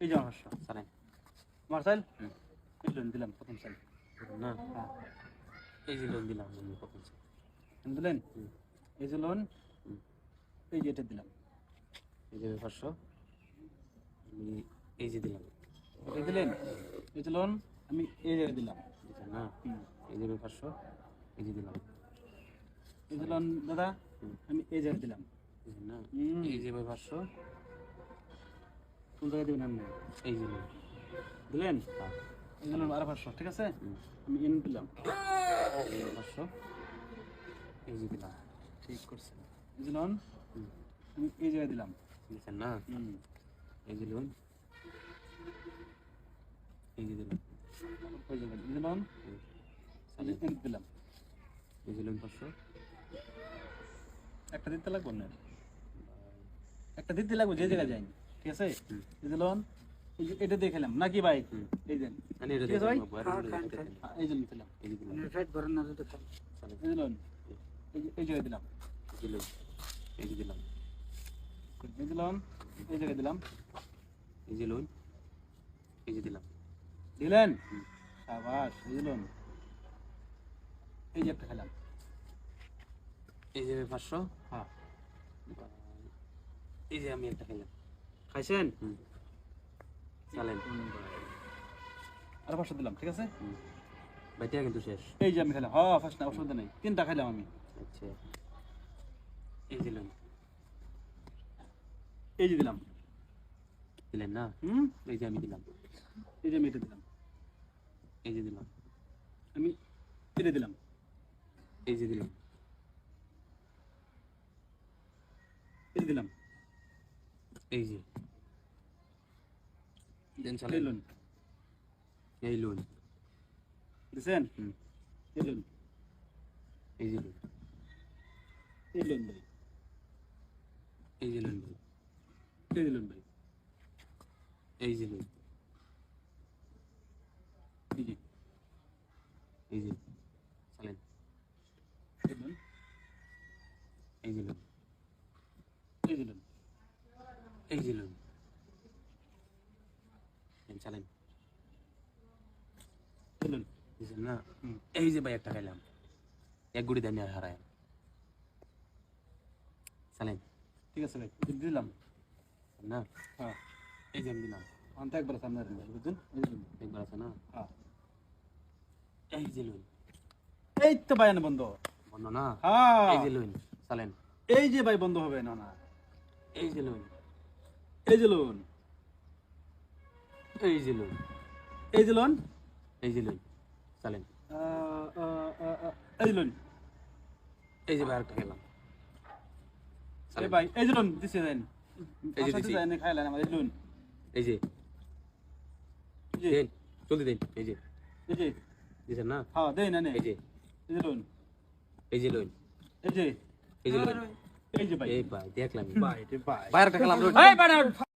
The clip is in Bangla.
এই যে আমার চালেন মার্সাইল হুম। এই লোন দিলাম প্রথম সাইল না হ্যাঁ এই যে লোন দিলাম প্রথম। লোন দিলেন। এই যে লোন। এই যে এটা দিলাম এই যে পাঁচশো আমি এই যে দিলাম এটা দিলেন এই যে লোন আমি এই দিলাম না। এই যে পাঁচশো এই যে দিলাম এই যে লোন দাদা আমি এই জায়গায় দিলাম না। এই যে পাঁচশো কোন জায়গায় দিবেন আপনি? এই যে লোন দিলেন? হ্যাঁ। এই যে লোন আরও পাঁচশো ঠিক আছে? আমি এন দিলাম। পাঁচশো। এই যে দিলাম। ঠিক করছেন। এই যে আমি এই জায়গায় দিলাম। দিচ্ছেন না? এই যে লোন এই যে দিলাম। ওই জায়গায় এই যে এন দিলাম। এই যে লোন পাঁচশো। একটা দিতে লাগবে না একটা দিতে লাগবে যে জায়গায় যাইনি ঠিক আছে। এই যে লোন এই যে এটা দেখলাম নাকি ভাই এই যে মানে এটা ঠিক আছে ভাই? হ্যাঁ। এই যে দিলাম এই যে ফ্যাট ভরেন না যদি খান এই যে লোন এই জায়গায় দিলাম এই যে দিলাম এই যে লোন এই জায়গায় দিলাম এই যে লোন এই যে দিলাম দিলেন। সাবাস এই যে লোন এই যে একটা খেলাম এই যে পাঁচশো হ্যাঁ এই যে আমি একটা খেলাম খাইছেন? চালেন। আর পাঁচশো দিলাম ঠিক আছে? হুম। কিন্তু শেষ। এই যে আমি খেলাম হ্যাঁ ফার্স্ট না অসুবিধা নেই। তিনটা খাইলাম আমি। আচ্ছা। এই লোন এই যে দিলাম। দিলেন না? হুম? এই যে আমি দিলাম। এই যে আমি এটা দিলাম। এই যে দিলাম। আমি এটা দিলাম। এই যে দিলাম। এটা দিলাম। এই যে। দেন এই লোন। এই লোন। দিছেন? এই লোন। এই যে লোন। এই লোন ভাই। এই যে লোন এই যে লোন ভাই। এই যে লোন। এই যে। চালেন। এই যে লোন এই যে লোন এই যে লোন চালেন এই না এই যে ভাই একটা খাইলাম এক গুড়ি দেন আর হারায় চালেন ঠিক আছে ভাই দিলাম না হ্যাঁ এই যে আমি দিলাম অন্ত একবার সামনে লোন একবার আছে না হ্যাঁ এই যে লোন এই তো ভাই বন্ধ বন্ধ না হ্যাঁ এই যে লোন চালেন এই যে ভাই বন্ধ হবে না না এই যে লোন এই যে লোন এই যে লোন এই যে লোন এই যে লোন চালেন এই লোন এই যে ভাই খেলাম আরে ভাই এই যে লোন দিছে দেন এই যে দিছি। যায় খাইলেন এই লোন এই যে দেন জলদি দেন এই যে এই যে দিছেন না হ্যাঁ দেই না নে এই যে এই যে লোন এই যে লোন এই যে এই যে লোন এই যে ভাই এই ভাই দেখলাম ভাই রে